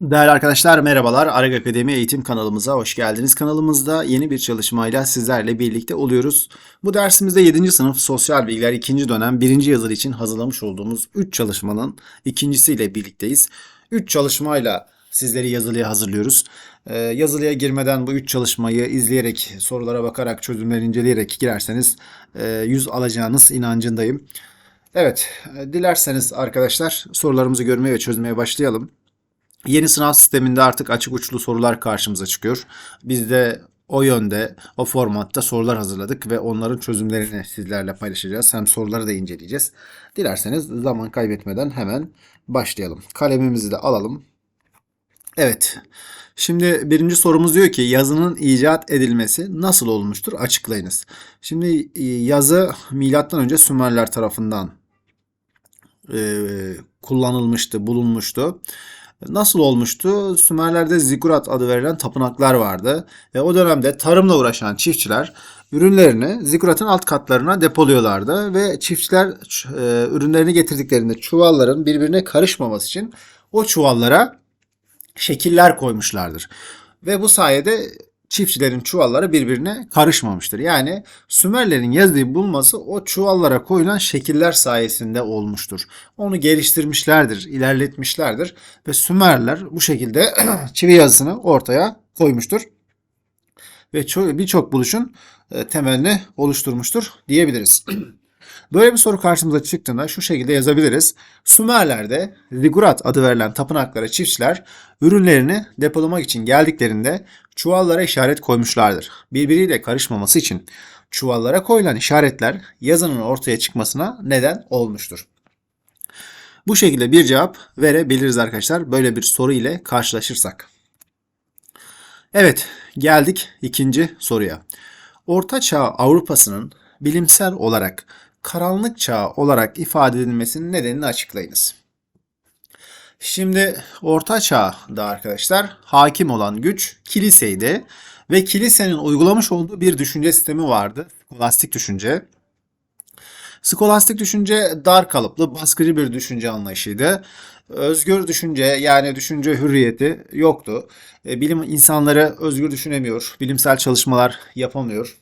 Değerli arkadaşlar merhabalar. Arag Akademi eğitim kanalımıza hoş geldiniz. Kanalımızda yeni bir çalışmayla sizlerle birlikte oluyoruz. Bu dersimizde 7. sınıf sosyal bilgiler 2. dönem 1. yazılı için hazırlamış olduğumuz 3 çalışmanın ikincisiyle birlikteyiz. 3 çalışmayla sizleri yazılıya hazırlıyoruz. Ee, yazılıya girmeden bu 3 çalışmayı izleyerek, sorulara bakarak, çözümleri inceleyerek girerseniz e, 100 alacağınız inancındayım. Evet, e, dilerseniz arkadaşlar sorularımızı görmeye ve çözmeye başlayalım. Yeni sınav sisteminde artık açık uçlu sorular karşımıza çıkıyor. Biz de o yönde, o formatta sorular hazırladık ve onların çözümlerini sizlerle paylaşacağız. Hem soruları da inceleyeceğiz. Dilerseniz zaman kaybetmeden hemen başlayalım. Kalemimizi de alalım. Evet. Şimdi birinci sorumuz diyor ki yazının icat edilmesi nasıl olmuştur? Açıklayınız. Şimdi e, yazı milattan önce Sümerler tarafından e, kullanılmıştı, bulunmuştu. Nasıl olmuştu? Sümerlerde zigurat adı verilen tapınaklar vardı. Ve o dönemde tarımla uğraşan çiftçiler ürünlerini ziguratın alt katlarına depoluyorlardı. Ve çiftçiler e, ürünlerini getirdiklerinde çuvalların birbirine karışmaması için o çuvallara şekiller koymuşlardır. Ve bu sayede çiftçilerin çuvalları birbirine karışmamıştır. Yani Sümerlerin yazıyı bulması o çuvallara koyulan şekiller sayesinde olmuştur. Onu geliştirmişlerdir, ilerletmişlerdir ve Sümerler bu şekilde çivi yazısını ortaya koymuştur. Ve birçok buluşun e, temelini oluşturmuştur diyebiliriz. Böyle bir soru karşımıza çıktığında şu şekilde yazabiliriz. Sümerler'de zigurat adı verilen tapınaklara çiftçiler ürünlerini depolamak için geldiklerinde çuvallara işaret koymuşlardır. Birbiriyle karışmaması için çuvallara koyulan işaretler yazının ortaya çıkmasına neden olmuştur. Bu şekilde bir cevap verebiliriz arkadaşlar böyle bir soru ile karşılaşırsak. Evet geldik ikinci soruya. Orta Çağ Avrupa'sının bilimsel olarak karanlık çağ olarak ifade edilmesinin nedenini açıklayınız. Şimdi Orta Çağ'da arkadaşlar hakim olan güç kiliseydi ve kilisenin uygulamış olduğu bir düşünce sistemi vardı. Skolastik düşünce. Skolastik düşünce dar kalıplı, baskıcı bir düşünce anlayışıydı. Özgür düşünce yani düşünce hürriyeti yoktu. E, bilim insanları özgür düşünemiyor, bilimsel çalışmalar yapamıyor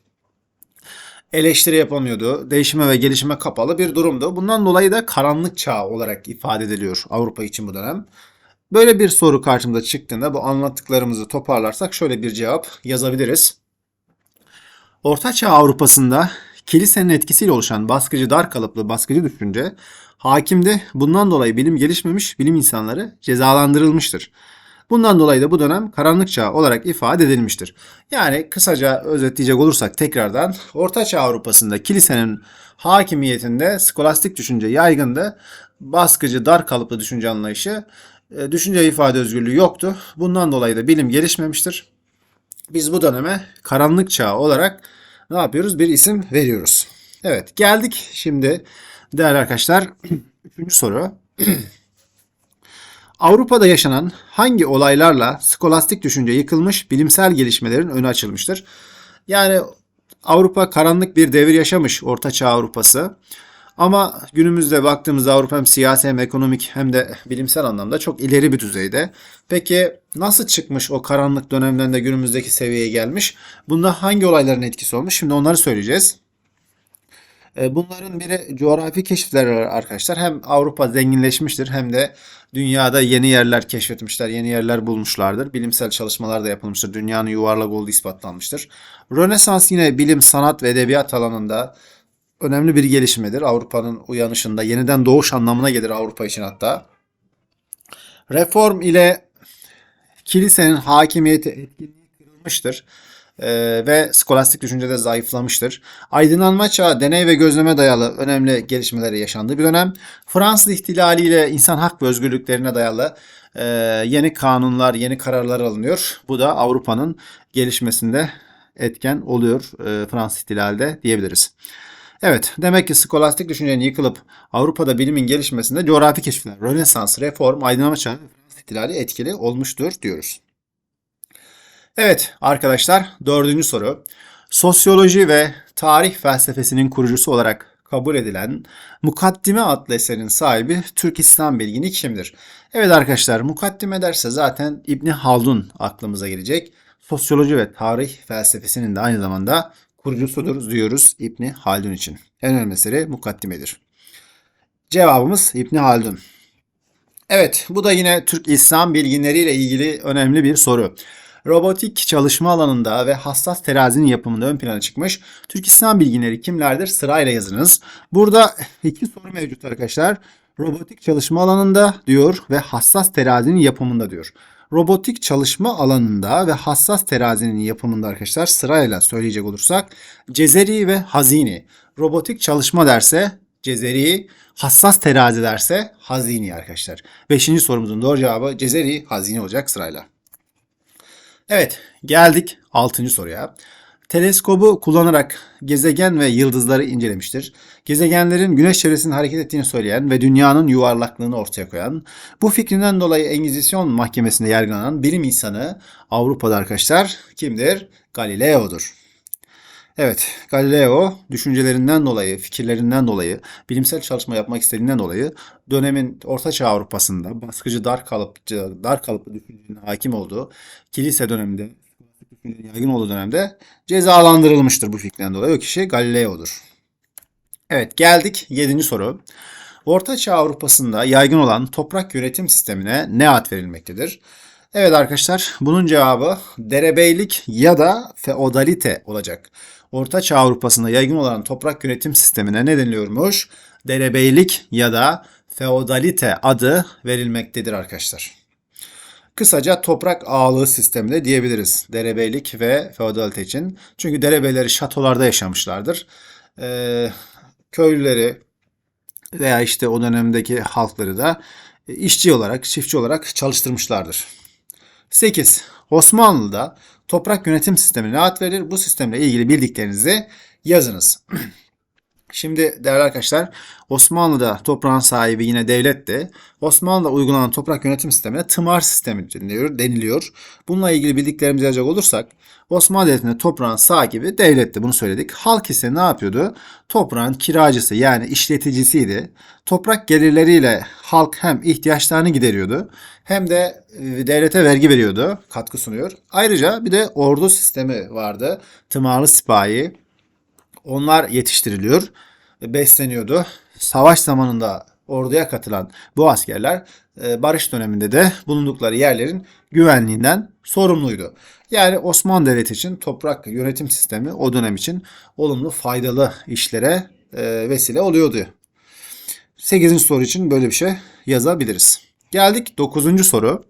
eleştiri yapamıyordu. Değişime ve gelişime kapalı bir durumdu. Bundan dolayı da karanlık çağ olarak ifade ediliyor Avrupa için bu dönem. Böyle bir soru karşımıza çıktığında bu anlattıklarımızı toparlarsak şöyle bir cevap yazabiliriz. Orta Çağ Avrupa'sında kilisenin etkisiyle oluşan baskıcı dar kalıplı baskıcı düşünce hakimde bundan dolayı bilim gelişmemiş bilim insanları cezalandırılmıştır. Bundan dolayı da bu dönem karanlık çağ olarak ifade edilmiştir. Yani kısaca özetleyecek olursak tekrardan Orta Çağ Avrupa'sında kilisenin hakimiyetinde skolastik düşünce yaygındı. Baskıcı, dar kalıplı düşünce anlayışı, e, düşünce ifade özgürlüğü yoktu. Bundan dolayı da bilim gelişmemiştir. Biz bu döneme karanlık çağ olarak ne yapıyoruz? Bir isim veriyoruz. Evet geldik şimdi değerli arkadaşlar. Üçüncü soru. Avrupa'da yaşanan hangi olaylarla skolastik düşünce yıkılmış, bilimsel gelişmelerin önü açılmıştır? Yani Avrupa karanlık bir devir yaşamış, Orta Çağ Avrupası. Ama günümüzde baktığımızda Avrupa hem siyasi hem ekonomik hem de bilimsel anlamda çok ileri bir düzeyde. Peki nasıl çıkmış o karanlık dönemden de günümüzdeki seviyeye gelmiş? Bunda hangi olayların etkisi olmuş? Şimdi onları söyleyeceğiz. E, bunların biri coğrafi keşifler arkadaşlar. Hem Avrupa zenginleşmiştir hem de dünyada yeni yerler keşfetmişler, yeni yerler bulmuşlardır. Bilimsel çalışmalar da yapılmıştır. Dünyanın yuvarlak olduğu ispatlanmıştır. Rönesans yine bilim, sanat ve edebiyat alanında önemli bir gelişmedir. Avrupa'nın uyanışında yeniden doğuş anlamına gelir Avrupa için hatta. Reform ile kilisenin hakimiyeti etkinliği kırılmıştır e, ve skolastik düşüncede zayıflamıştır. Aydınlanma çağı deney ve gözleme dayalı önemli gelişmeleri yaşandığı bir dönem. Fransız ihtilali ile insan hak ve özgürlüklerine dayalı e, yeni kanunlar, yeni kararlar alınıyor. Bu da Avrupa'nın gelişmesinde etken oluyor e, Fransız ihtilalde diyebiliriz. Evet, demek ki skolastik düşüncenin yıkılıp Avrupa'da bilimin gelişmesinde coğrafi keşifler, Rönesans, reform, aydınlanma çağı ihtilali etkili olmuştur diyoruz. Evet arkadaşlar dördüncü soru. Sosyoloji ve tarih felsefesinin kurucusu olarak kabul edilen Mukaddime adlı eserin sahibi Türk İslam bilgini kimdir? Evet arkadaşlar Mukaddime derse zaten İbni Haldun aklımıza gelecek. Sosyoloji ve tarih felsefesinin de aynı zamanda kurucusudur diyoruz İbni Haldun için. En önemli eseri Mukaddimedir. Cevabımız İbni Haldun. Evet, bu da yine Türk İslam bilginleriyle ilgili önemli bir soru. Robotik çalışma alanında ve hassas terazinin yapımında ön plana çıkmış Türk İslam bilginleri kimlerdir? Sırayla yazınız. Burada iki soru mevcut arkadaşlar. Robotik çalışma alanında diyor ve hassas terazinin yapımında diyor. Robotik çalışma alanında ve hassas terazinin yapımında arkadaşlar sırayla söyleyecek olursak Cezeri ve Hazini. Robotik çalışma derse Cezeri, hassas terazi derse Hazini arkadaşlar. Beşinci sorumuzun doğru cevabı Cezeri, Hazini olacak sırayla. Evet, geldik 6. soruya. Teleskobu kullanarak gezegen ve yıldızları incelemiştir. Gezegenlerin güneş çevresinde hareket ettiğini söyleyen ve dünyanın yuvarlaklığını ortaya koyan, bu fikrinden dolayı Engizisyon mahkemesinde yargılanan bilim insanı Avrupa'da arkadaşlar kimdir? Galileo'dur. Evet, Galileo düşüncelerinden dolayı, fikirlerinden dolayı, bilimsel çalışma yapmak istediğinden dolayı dönemin Ortaçağ Avrupa'sında baskıcı dar kalıpçı, dar kalıplı düşüncenin hakim olduğu kilise döneminde, yaygın olduğu dönemde cezalandırılmıştır bu fikrinden dolayı. O kişi Galileo'dur. Evet, geldik 7. soru. Ortaçağ Avrupa'sında yaygın olan toprak yönetim sistemine ne ad verilmektedir? Evet arkadaşlar bunun cevabı derebeylik ya da feodalite olacak. Orta Çağ Avrupa'sında yaygın olan toprak yönetim sistemine ne deniliyormuş? Derebeylik ya da feodalite adı verilmektedir arkadaşlar. Kısaca toprak ağalığı sistemi de diyebiliriz. Derebeylik ve feodalite için. Çünkü derebeyleri şatolarda yaşamışlardır. Ee, köylüleri veya işte o dönemdeki halkları da işçi olarak, çiftçi olarak çalıştırmışlardır. 8. Osmanlı'da toprak yönetim sistemine ad verir. Bu sistemle ilgili bildiklerinizi yazınız. Şimdi değerli arkadaşlar Osmanlı'da toprağın sahibi yine devletti. Osmanlı'da uygulanan toprak yönetim sistemine tımar sistemi deniliyor. deniliyor. Bununla ilgili bildiklerimizi yazacak olursak Osmanlı Devleti'nde toprağın sahibi devletti. Bunu söyledik. Halk ise ne yapıyordu? Toprağın kiracısı yani işleticisiydi. Toprak gelirleriyle halk hem ihtiyaçlarını gideriyordu hem de e, devlete vergi veriyordu, katkı sunuyor. Ayrıca bir de ordu sistemi vardı. Tımarlı sipahi, onlar yetiştiriliyor, besleniyordu. Savaş zamanında orduya katılan bu askerler e, barış döneminde de bulundukları yerlerin güvenliğinden sorumluydu. Yani Osmanlı Devleti için toprak yönetim sistemi o dönem için olumlu faydalı işlere e, vesile oluyordu. 8. soru için böyle bir şey yazabiliriz. Geldik 9. soru.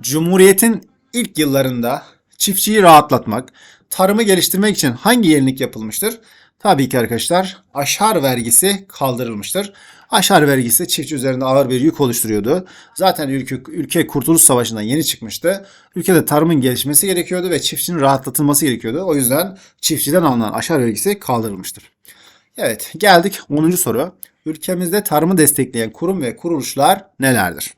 Cumhuriyetin ilk yıllarında çiftçiyi rahatlatmak, tarımı geliştirmek için hangi yenilik yapılmıştır? Tabii ki arkadaşlar aşar vergisi kaldırılmıştır. Aşar vergisi çiftçi üzerinde ağır bir yük oluşturuyordu. Zaten ülke, ülke Kurtuluş Savaşı'ndan yeni çıkmıştı. Ülkede tarımın gelişmesi gerekiyordu ve çiftçinin rahatlatılması gerekiyordu. O yüzden çiftçiden alınan aşar vergisi kaldırılmıştır. Evet geldik 10. soru. Ülkemizde tarımı destekleyen kurum ve kuruluşlar nelerdir?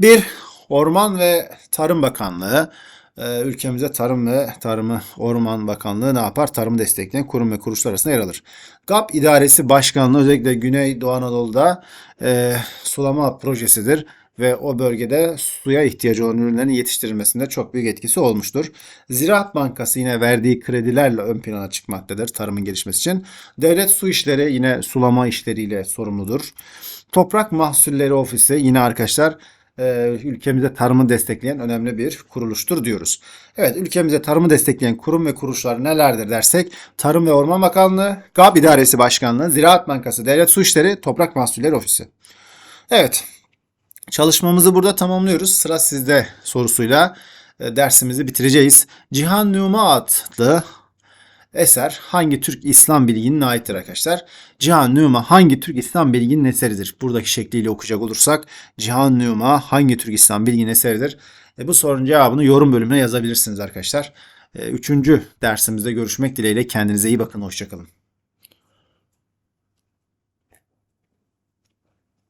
1. Orman ve Tarım Bakanlığı e, ülkemizde Tarım ve Tarımı Orman Bakanlığı ne yapar? Tarımı destekleyen kurum ve kuruluşlar arasında yer alır. GAP İdaresi Başkanlığı özellikle Güney Doğu Anadolu'da e, sulama projesidir ve o bölgede suya ihtiyacı olan ürünlerin yetiştirilmesinde çok büyük etkisi olmuştur. Ziraat Bankası yine verdiği kredilerle ön plana çıkmaktadır tarımın gelişmesi için. Devlet Su İşleri yine sulama işleriyle sorumludur. Toprak Mahsulleri Ofisi yine arkadaşlar e, ülkemize tarımı destekleyen önemli bir kuruluştur diyoruz. Evet ülkemize tarımı destekleyen kurum ve kuruluşlar nelerdir dersek Tarım ve Orman Bakanlığı, GAB İdaresi Başkanlığı, Ziraat Bankası, Devlet Su İşleri, Toprak Mahsulleri Ofisi. Evet çalışmamızı burada tamamlıyoruz. Sıra sizde sorusuyla e, dersimizi bitireceğiz. Cihan Numa adlı eser hangi Türk İslam bilginin aittir arkadaşlar? Cihan Numa hangi Türk İslam bilginin eseridir? Buradaki şekliyle okuyacak olursak Cihan Numa hangi Türk İslam bilginin eseridir? E, bu sorunun cevabını yorum bölümüne yazabilirsiniz arkadaşlar. E, üçüncü dersimizde görüşmek dileğiyle kendinize iyi bakın. Hoşçakalın.